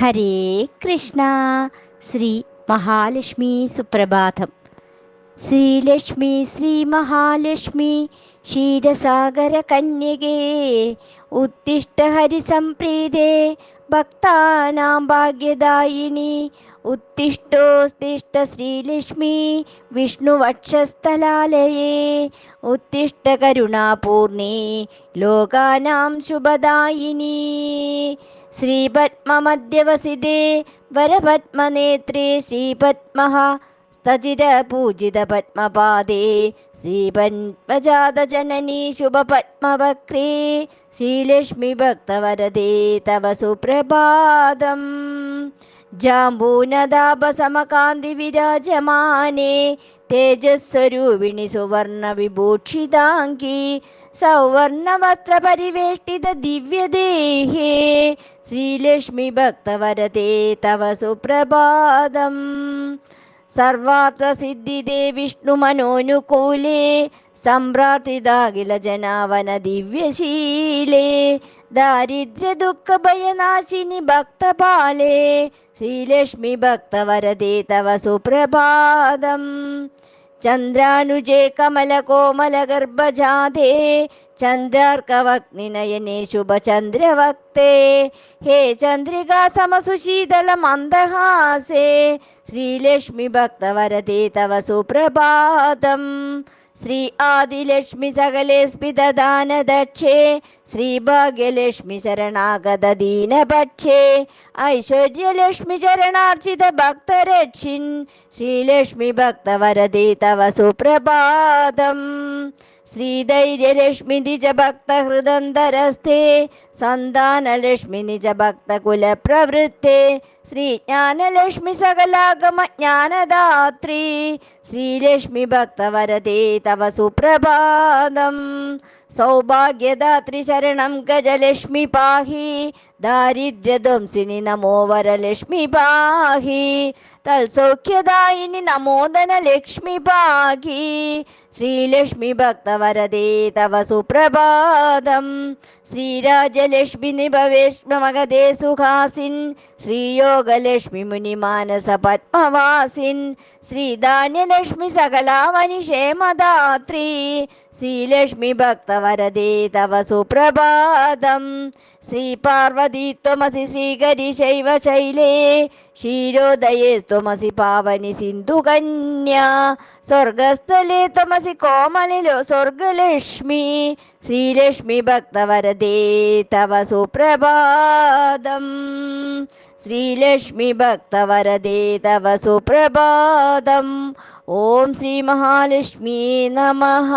हरे कृष्णा। श्रीमहालक्ष्मी सुप्रभातं श्रीलक्ष्मी श्रीमहालक्ष्मी क्षीरसागरकन्यगे उत्तिष्ठ उत्तिष्ठहरिसम्प्रीते ഭക്താനാം ഭാഗ്യദായിനി. ഉത്തിഷ്ടോസ്തിഷ്ട ശ്രീലക്ഷ്മി വിഷ്ണുവക്ഷസ്ഥലാലയേ ഉത്തിഷ്ട കരുണാപൂർണി ലോകാനാം ശുഭദായിനി. ശ്രീപത്മമധ്യവസിതേ വരപത്മനേത്രേ ശ്രീപത്മഃ തജിരപൂജിതപത്മപാദേ. ശ്രീപത്മജാതജനനീ ശുഭപത്മവക്രേ. ശ്രീലക്ഷ്മി ഭക്തവരദേ തവ സുപ്രഭാതം. ജാമ്പൂനദാപസമകാന്തി വിരാജമാനേ തേജസ്വരൂപിണി സുവർണ വിഭൂഷിതാംഗി സൗവർണവസ്ത്രപരിവേഷ്ടിത ദിവ്യദേഹേ. ശ്രീലക്ഷ്മി ഭക്തവരതേ തവ സുപ്രഭാതം. സർവാർത്ഥസിദ്ധിദേ വിഷ്ണുമനോനുകൂലേ സംപ്രാർത്ഥിതാഖില ജനാവന ദിവ്യശീലേ ദാരിദ്ര്യ ദുഃഖ ഭയനാശിനി ഭക്തപാലേ ശ്രീലക്ഷ്മി ഭക്തവരദേ തവ സുപ്രഭാതം. ചന്ദ്രാനുജേ കമലകോമലഗർഭജാതേ ചന്ദ്രാർക്കവഗ്നിനയനേ ശുഭചന്ദ്രവക്തേ. ഹേ ചന്ദ്രികാ സമസുശീതള മന്ദഹാസേ ശ്രീലക്ഷ്മി ഭക്തവരദേ തവ സുപ്രഭാതം. ശ്രീ ആദിലക്ഷ്മി സകലേ സ്മിതദാനദക്ഷേ ശ്രീഭാഗ്യലക്ഷ്മി ശരണാഗത ദീനപക്ഷേ ഐശ്വര്യലക്ഷ്മി ചരണാർച്ചിത ഭക്തരക്ഷിൻ ശ്രീലക്ഷ്മി ഭക്തവരദേ തവ സുപ്രഭാതം. ശ്രീധൈര്യലക്ഷ്മി നിജ ഭക്തഹൃദന്തരസ്ഥേ സന്താനലക്ഷ്മി നിജ ഭക്തകുലപ്രവൃത്തെ ശ്രീജ്ഞാനലക്ഷ്മി സകലാഗമ ജ്ഞാനദാത്രി ശ്രീലക്ഷ്മി ഭക്തവരതേ തവ സുപ്രഭാതം. സൗഭാഗ്യദാത്രി ശരണം ഗജലക്ഷ്മി പാഹി ദാരിദ്ര്യധ്വംസിനി നമോ വരലക്ഷ്മി പാഹി. തൽസൗഖ്യദായിനി നമോദന ലക്ഷ്മി പാഹി. ശ്രീലക്ഷ്മി ഭക്തവരദേ തവ സുപ്രഭാതം. ശ്രീരാജലക്ഷ്മി നിഭവേഷ്മഗതേ സുഖാസിൻ ശ്രീയോഗലക്ഷ്മി മുനി മാനസ പത്മവാസിൻ. ശ്രീധാന്യലക്ഷ്മി സകലാമനി ക്ഷേമദാത്രി. ശ്രീലക്ഷ്മി ഭക്തവരദേ തവ സുപ്രഭാതം. ശ്രീപാർവതി ത്വമസി ശ്രീകരിശൈവ ശൈലേ. ക്ഷീരോദയേ ത്വമസി പാവനി സിന്ധുകന്യ. സ്വർഗസ്ഥലേ ത്വമസി കോമലിലോ സ്വർഗലക്ഷ്മി. ശ്രീലക്ഷ്മി ഭക്തവരദേ തവ സുപ്രഭാതം. ശ്രീലക്ഷ്മി ഭക്തവരദേ തവ സുപ്രഭാതം. ഓം ശ്രീ മഹാലക്ഷ്മി നമഃ.